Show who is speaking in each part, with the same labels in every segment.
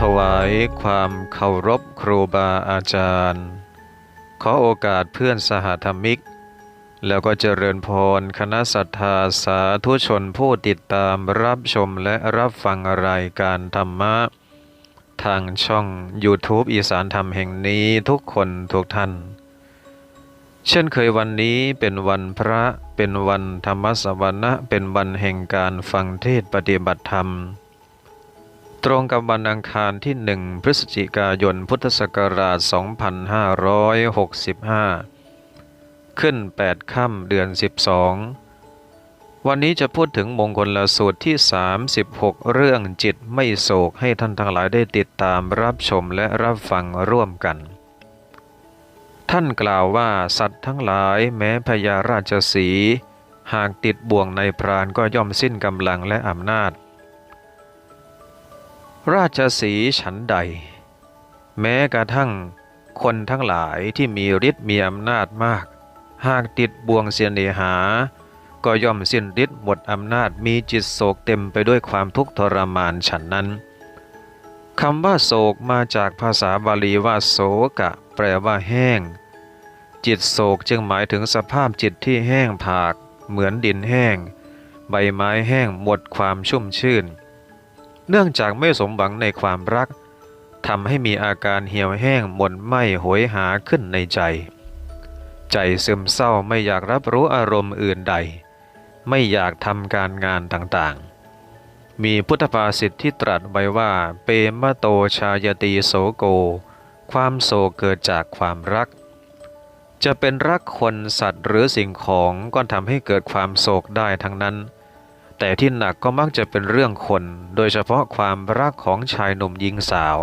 Speaker 1: ถวายความเคารพครูบาอาจารย์ ขอโอกาสเพื่อนสหธรรมิก แล้วก็เจริญพรคณะศรัทธาสาธุชนผู้ติดตามรับชมและรับฟังรายการธรรมะ ทางช่อง YouTube อีสานธรรมแห่งนี้ทุกคนทุกท่าน เช่นเคยวันนี้เป็นวันพระเป็นวันธรรมสวนะเป็นวันแห่งการฟังเทศปฏิบัติธรรม ตรงกับวันอังคารที่หนึ่งพฤศจิกายน พุทธศักราช 2565 ขึ้น 8 ค่ำเดือน 12 วันนี้จะพูดถึงมงคลละสูตรที่ 36 เรื่องจิตไม่โศกให้ท่านทั้งหลายได้ติดตามรับชมและรับฟังร่วมกัน ท่านกล่าวว่าสัตว์ทั้งหลายแม้พญาราชสีห์หากติดบ่วงในพรานก็ย่อมสิ้นกำลังและอำนาจ ราชสีฉันใด แม้กระทั่งคนทั้งหลายที่มีฤทธิ์มีอำนาจมาก หากติดบ่วงเสียเนหา ก็ย่อมสิ้นฤทธิ์หมดอำนาจมีจิตโศกเต็มไปด้วยความทุกข์ทรมานฉันนั้นคำว่าโศกมาจากภาษาบาลีว่าโศกะ แปลว่าแห้ง จิตโศกจึงหมายถึงสภาพจิตที่แห้งผาก เหมือนดินแห้ง ใบไม้แห้งหมดความชุ่มชื่น เนื่องจากไม่สมหวังในความรักทำให้มีอาการเหี่ยวแห้งหม่นไหม้โหยหาขึ้นในใจ ใจซึมเศร้าไม่อยากรับรู้อารมณ์อื่นใด ไม่อยากทำการงานต่างๆ มีพุทธภาษิตที่ตรัสไว้ว่า เปมะโตชายตีโสโก ความโศกเกิดจากความรัก จะเป็นรักคนสัตว์หรือสิ่งของก็ทำให้เกิดความโศกได้ทั้งนั้น แต่ที่หนักก็มักจะเป็นเรื่องคน โดยเฉพาะความรักของชายหนุ่มหญิงสาว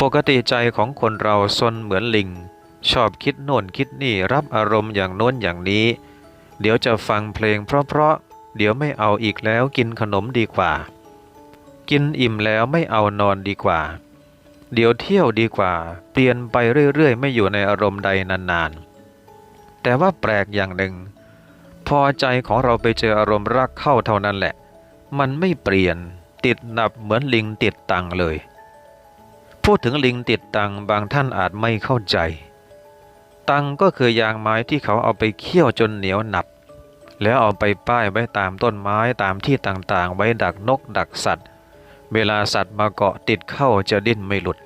Speaker 1: ปกติใจของคนเราซนเหมือนลิง ชอบคิดโน่นคิดนี่รับอารมณ์อย่างโน้นอย่างนี้ เดี๋ยวจะฟังเพลงเพราะๆ เดี๋ยวไม่เอาอีกแล้วกินขนมดีกว่า กินอิ่มแล้วไม่เอานอนดีกว่า เดี๋ยวเที่ยวดีกว่า เปลี่ยนไปเรื่อยๆ ไม่อยู่ในอารมณ์ใดนานๆ แต่ว่าแปลกอย่างหนึ่ง พอใจของเราไปเจออารมณ์รักเข้าเท่านั้นแหละ มันไม่เปลี่ยนติดหนับเหมือนลิงติดตังเลย พูดถึงลิงติดตังบางท่านอาจไม่เข้าใจ ตังก็คือยางไม้ที่เขาเอาไปเคี่ยวจนเหนียวหนับ แล้วเอาไปป้ายไว้ตามต้นไม้ตามที่ต่างๆ ไว้ดักนกดักสัตว์ เวลาสัตว์มาเกาะติดเข้าจะดิ้นไม่หลุด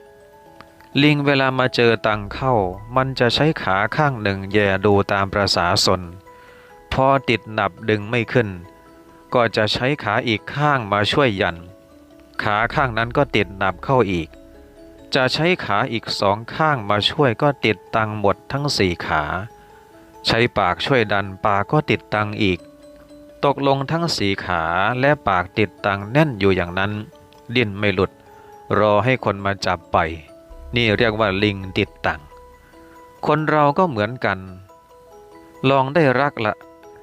Speaker 1: ลิงเวลามาเจอตังเข้า มันจะใช้ขาข้างหนึ่งแย่ดูตามประษาสน พอติดหนับดึงไม่ขึ้น ก็จะใช้ขาอีกข้างมาช่วยยัน ขาข้างนั้นก็ติดหนับเข้าอีก จะใช้ขาอีกสองข้างมาช่วยก็ติดตังหมดทั้งสี่ขา ใช้ปากช่วยดันปากก็ติดตังอีก ตกลงทั้งสีขาและปากติดตังแน่นอยู่อย่างนั้น ดิ้นไม่หลุด รอให้คนมาจับไป นี่เรียกว่าลิงติดตังคนเราก็เหมือนกัน ลองได้รักละ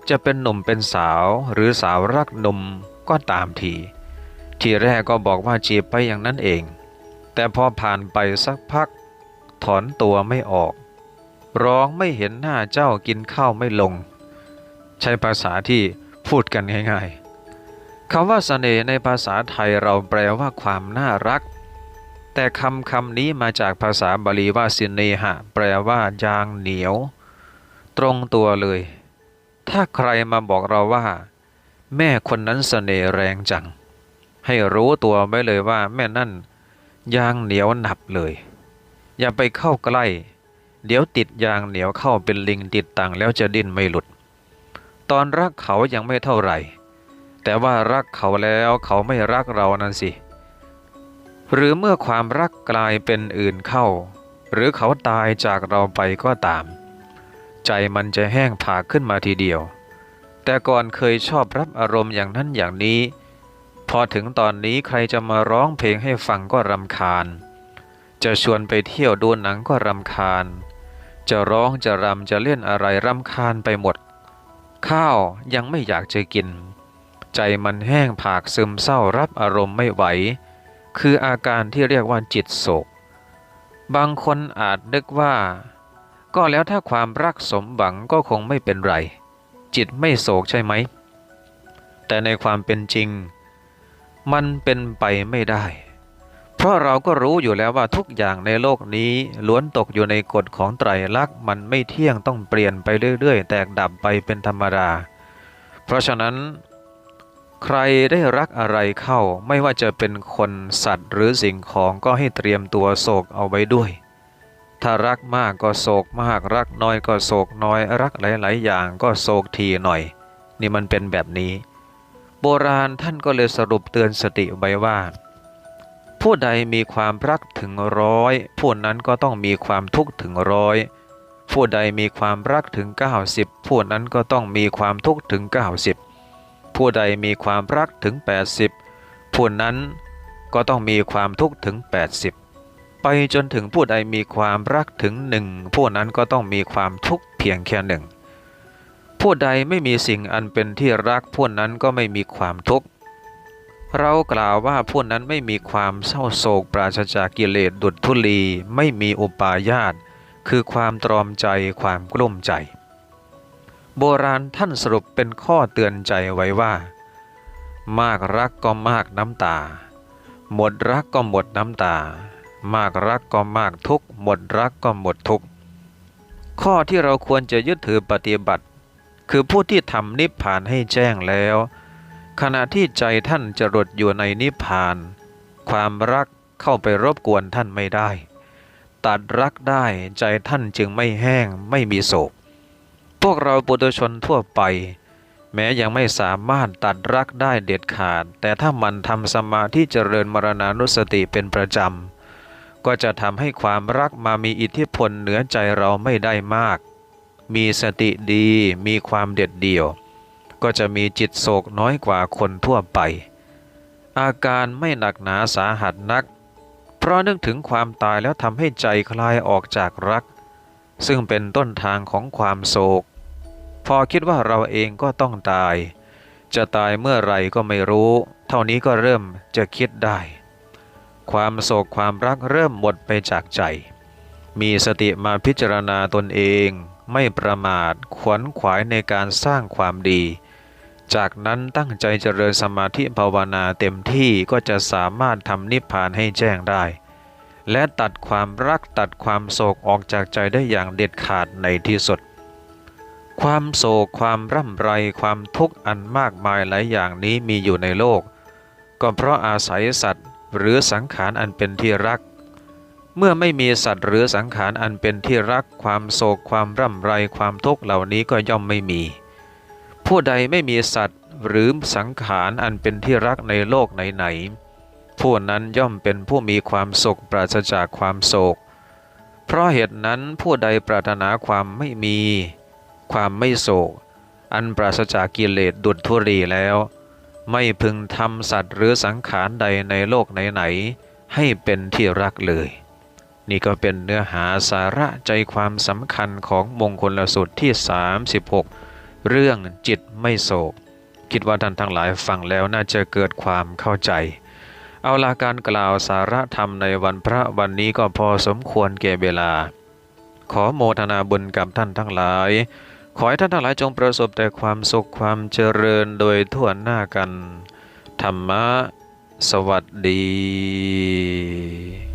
Speaker 1: จะเป็นหนุ่มเป็นสาวหรือสาวรักหนุ่มก็ตามที ทีแรกก็บอกว่าจีบไปอย่างนั้นเอง แต่พอผ่านไปสักพัก ถอนตัวไม่ออก ร้องไม่เห็นหน้าเจ้ากินข้าวไม่ลง ใช้ภาษาที่พูดกันง่ายๆคำว่าสเสน่ห์ในภาษาไทยเราแปลว่าความน่ารัก แต่คำคำนี้มาจากภาษาบาลีว่าสินเนหะ แปลว่ายางเหนียว ตรงตัวเลย ถ้าใครมาบอกเราว่า แม่คนนั้นเสน่ห์แรงจัง ให้รู้ตัวไว้เลยว่าแม่นั่นยางเหนียวหนับเลย อย่าไปเข้าใกล้ เดี๋ยวติดยางเหนียวเข้าเป็นลิงติดตังแล้วจะดิ้นไม่หลุด ตอนรักเขายังไม่เท่าไหร่ แต่ว่ารักเขาแล้วเขาไม่รักเรานั่นสิ หรือเมื่อความรักกลายเป็นอื่นเข้า หรือเขาตายจากเราไปก็ตาม ใจมันจะแห้งผากขึ้นมาทีเดียว แต่ก่อนเคยชอบรับอารมณ์อย่างนั้นอย่างนี้ พอถึงตอนนี้ใครจะมาร้องเพลงให้ฟังก็รำคาญ จะชวนไปเที่ยวดูหนังก็รำคาญ จะร้องจะรำจะเล่นอะไรรำคาญไปหมด ข้าวยังไม่อยากจะกิน ใจมันแห้งผากซึมเศร้ารับอารมณ์ไม่ไหว คืออาการที่เรียกว่าจิตโศกบางคนอาจนึกว่า ก็แล้วถ้าความรักสมหวังก็คงไม่เป็นไร จิตไม่โศกใช่ไหม แต่ในความเป็นจริง มันเป็นไปไม่ได้ เพราะเราก็รู้อยู่แล้วว่าทุกอย่างในโลกนี้ล้วนตกอยู่ในกฎของไตรลักษณ์มันไม่เที่ยงต้องเปลี่ยนไปเรื่อยๆ แตกดับไปเป็นธรรมดา เพราะฉะนั้น ใครได้รักอะไรเข้าไม่ว่าจะเป็นคนสัตว์หรือสิ่งของก็ให้เตรียมตัวโศกเอาไว้ด้วย ถ้ารักมากก็โศกมาก รักน้อยก็โศกน้อย รักหลาย ๆ อย่างก็โศกทีหน่อย นี่มันเป็นแบบนี้ โบราณท่านก็เลยสรุปเตือนสติไว้ว่า ผู้ใดมีความรักถึงร้อยผู้นั้นก็ต้องมีความทุกข์ถึงร้อยผู้ใดมีความรักถึง 90 ผู้นั้นก็ต้องมีความทุกข์ถึง 90 ผู้ใดมีความรักถึง 80 ผู้นั้นก็ต้องมีความทุกข์ถึง 80 ไปจนถึงผู้ใดมีความรักถึงหนึ่งผู้นั้นก็ต้องมีความทุกข์เพียงแค่หนึ่ง ผู้ใดไม่มีสิ่งอันเป็นที่รักผู้นั้นก็ไม่มีความทุกข์ เรากล่าวว่าผู้นั้นไม่มีความเศร้าโศกปราศจากกิเลสดุจทุลีไม่มีอุปาญาตคือความตรอมใจความกลุ้มใจ โบราณท่านสรุปเป็นข้อเตือนใจไว้ว่า มากรักก็มากน้ำตา หมดรักก็หมดน้ำตา มากรักก็มากทุกข์หมดรักก็หมดทุกข์ข้อที่เราควรจะยึดถือปฏิบัติ คือผู้ที่ทำนิพพานให้แจ้งแล้ว ขณะที่ใจท่านจรดอยู่ในนิพพาน ความรักเข้าไปรบกวนท่านไม่ได้ ตัดรักได้ใจท่านจึงไม่แห้งไม่มีโศก พวกเราปุถุชนทั่วไป แม้ยังไม่สามารถตัดรักได้เด็ดขาด แต่ถ้ามันทำสมาธิเจริญมรณานุสติเป็นประจำ ก็จะทำให้ความรักมามีอิทธิพลเหนือใจเราไม่ได้มาก มีสติดีมีความเด็ดเดี่ยว ก็จะมีจิตโศกน้อยกว่าคนทั่วไป อาการไม่หนักหนาสาหัสนัก เพราะนึกถึงความตายแล้วทำให้ใจคลายออกจากรัก ซึ่งเป็นต้นทางของความโศก พอคิดว่าเราเองก็ต้องตาย จะตายเมื่อไรก็ไม่รู้ เท่านี้ก็เริ่มจะคิดได้ ความโศกความรักเริ่มหมดไปจากใจ มีสติมาพิจารณาตนเอง ไม่ประมาทขวนขวายในการสร้างความดี จากนั้นตั้งใจเจริญสมาธิภาวนาเต็มที่ก็จะสามารถทำนิพพานให้แจ้งได้ และตัดความรักตัดความโศกออกจากใจได้อย่างเด็ดขาดในที่สุดความโศกความร่ำไรความทุกข์อันมากมายหลายอย่างนี้มีอยู่ในโลก ก็เพราะอาศัยสัตว์ หรือสังขารอันเป็นที่รัก เมื่อไม่มีสัตว์หรือสังขารอันเป็นที่รัก ความโศกความร่ำไรความทุกข์เหล่านี้ก็ย่อมไม่มี ผู้ใดไม่มีสัตว์หรือสังขารอันเป็นที่รักในโลกไหนๆผู้นั้นย่อมเป็นผู้มีความสุขปราศจากความโศก เพราะเหตุนั้นผู้ใดปรารถนาความไม่มี ความไม่โศก อันปราศจากกิเลสดุจธุรีแล้ว ไม่พึงทำสัตว์หรือสังขารใดในโลกไหนๆให้เป็นที่รักเลย นี่ก็เป็นเนื้อหาสาระใจความสำคัญของมงคลสูตรที่ 36 เรื่องจิตไม่โศก คิดว่าท่านทั้งหลายฟังแล้วน่าจะเกิดความเข้าใจ เอาลาการกล่าวสาระธรรมในวันพระวันนี้ก็พอสมควรแก่เวลา ขอโมทนาบุญกับท่านทั้งหลาย ขอให้ท่านทั้งหลายจงประสบแต่ความสุขความเจริญโดยทั่วหน้ากัน ธรรมะ สวัสดี